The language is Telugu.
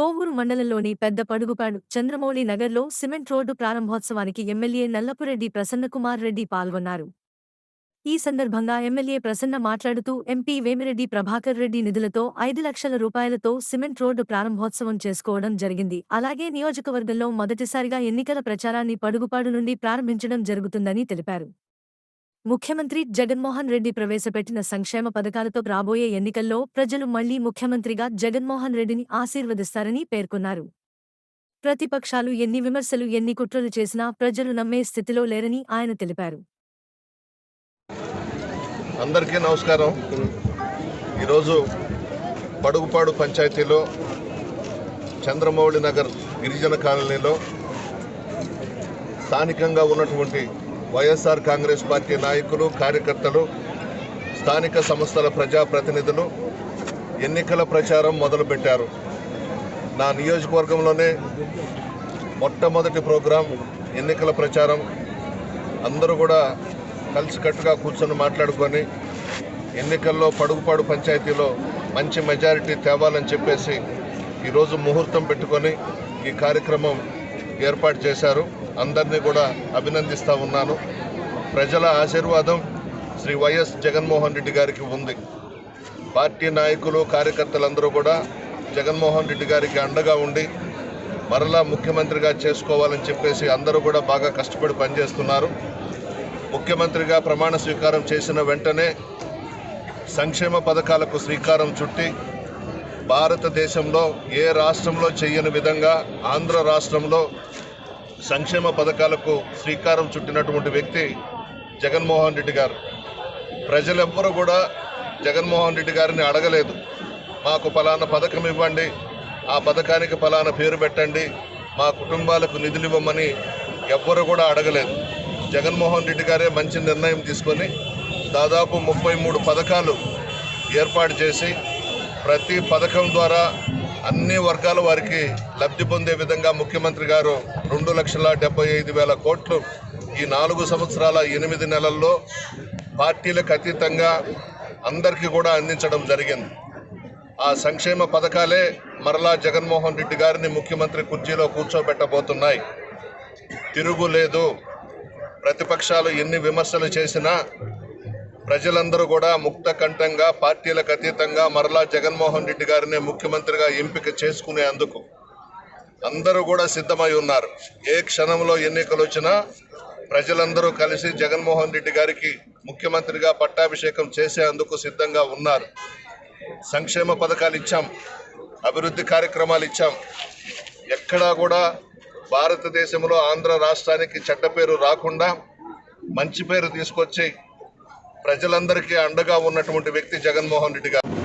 కోవూరు మండలంలోని పెద్ద పడుగుపాడు చంద్రమౌళి నగర్లో సిమెంట్ రోడ్డు ప్రారంభోత్సవానికి ఎమ్మెల్యే నల్లపురెడ్డి ప్రసన్నకుమార్ రెడ్డి పాల్గొన్నారు. ఈ సందర్భంగా ఎమ్మెల్యే ప్రసన్న మాట్లాడుతూ ఎంపీ వేమిరెడ్డి ప్రభాకర్ రెడ్డి నిధులతో ఐదు లక్షల రూపాయలతో సిమెంట్ రోడ్డు ప్రారంభోత్సవం చేసుకోవడం జరిగింది. అలాగే నియోజకవర్గంలో మొదటిసారిగా ఎన్నికల ప్రచారాన్ని పడుగుపాడు నుండి ప్రారంభించడం జరుగుతుందని తెలిపారు. ముఖ్యమంత్రి జగన్మోహన్ రెడ్డి ప్రవేశపెట్టిన సంక్షేమ పథకాలతో రాబోయే ఎన్నికల్లో ప్రజలు మళ్ళీ ముఖ్యమంత్రిగా జగన్మోహన్ రెడ్డిని ఆశీర్వదిస్తారని పేర్కొన్నారు. ప్రతిపక్షాలు ఎన్ని విమర్శలు ఎన్ని కుట్రలు చేసినా ప్రజలు నమ్మే స్థితిలో లేరని ఆయన తెలిపారు. అందరికీ నమస్కారం. ఈరోజు పడుగుపాడు పంచాయతీలో చంద్రమౌళి నగర్ గిరిజన కాలనీలో స్థానికంగా ఉన్నటువంటి వైఎస్ఆర్ కాంగ్రెస్ పార్టీ నాయకులు కార్యకర్తలు స్థానిక సంస్థల ప్రజాప్రతినిధులు ఎన్నికల ప్రచారం మొదలుపెట్టారు. నా నియోజకవర్గంలోనే మొట్టమొదటి ప్రోగ్రాం ఎన్నికల ప్రచారం. అందరూ కూడా కలిసికట్టుగా కూర్చొని మాట్లాడుకొని ఎన్నికల్లో పడుగుపాడు పంచాయతీలో మంచి మెజారిటీ తేవాలని చెప్పేసి ఈరోజు ముహూర్తం పెట్టుకొని ఈ కార్యక్రమం ఏర్పాటు చేశారు. అందరినీ కూడా అభినందిస్తూ ఉన్నాను. ప్రజల ఆశీర్వాదం శ్రీ వైఎస్ జగన్మోహన్ రెడ్డి గారికి ఉంది. పార్టీ నాయకులు కార్యకర్తలందరూ కూడా జగన్మోహన్ రెడ్డి గారికి అండగా ఉండి మరలా ముఖ్యమంత్రిగా చేసుకోవాలని చెప్పేసి అందరూ కూడా బాగా కష్టపడి పనిచేస్తున్నారు. ముఖ్యమంత్రిగా ప్రమాణ స్వీకారం చేసిన వెంటనే సంక్షేమ పథకాలకు శ్రీకారం చుట్టి భారతదేశంలో ఏ రాష్ట్రంలో చేయని విధంగా ఆంధ్ర రాష్ట్రంలో సంక్షేమ పథకాలకు శ్రీకారం చుట్టినటువంటి వ్యక్తి జగన్మోహన్ రెడ్డి గారు. ప్రజలెవ్వరూ కూడా జగన్మోహన్ రెడ్డి గారిని అడగలేదు. మాకు ఫలానా పథకం ఇవ్వండి ఆ పథకానికి ఫలానా పేరు పెట్టండి మా కుటుంబాలకు నిధులు ఇవ్వమని ఎవ్వరు కూడా అడగలేదు. జగన్మోహన్ రెడ్డి గారే మంచి నిర్ణయం తీసుకొని దాదాపు ముప్పై మూడు పథకాలు ఏర్పాటు చేసి ప్రతి పథకం ద్వారా అన్ని వర్గాల వారికి లబ్ధి పొందే విధంగా ముఖ్యమంత్రి గారు రెండు లక్షల డెబ్బై ఐదు వేల కోట్లు ఈ నాలుగు సంవత్సరాల ఎనిమిది నెలల్లో పార్టీలకు అతీతంగా అందరికీ కూడా అందించడం జరిగింది. ఆ సంక్షేమ పథకాలే మరలా జగన్మోహన్ రెడ్డి గారిని ముఖ్యమంత్రి కుర్చీలో కూర్చోబెట్టబోతున్నాయి. తిరుగులేదు ప్రతిపక్షాలు ఎన్ని విమర్శలు చేసినా ప్రజలందరూ కూడా ముక్త కంఠంగా పార్టీలకు అతీతంగా మరలా జగన్మోహన్ రెడ్డి గారిని ముఖ్యమంత్రిగా ఎంపిక చేసుకునేందుకు అందరూ కూడా సిద్ధమై ఉన్నారు. ఏ క్షణంలో ఎన్నికలు వచ్చినా ప్రజలందరూ కలిసి జగన్మోహన్ రెడ్డి గారికి ముఖ్యమంత్రిగా పట్టాభిషేకం చేసేందుకు సిద్ధంగా ఉన్నారు. సంక్షేమ పథకాలు ఇచ్చాం అభివృద్ధి కార్యక్రమాలు ఇచ్చాం. ఎక్కడా కూడా భారతదేశంలో ఆంధ్ర రాష్ట్రానికి చెడ్డ పేరు రాకుండా మంచి పేరు తీసుకొచ్చి ప్రజలందరికీ అండగా ఉన్నటువంటి వ్యక్తి జగన్మోహన్ రెడ్డి గారు.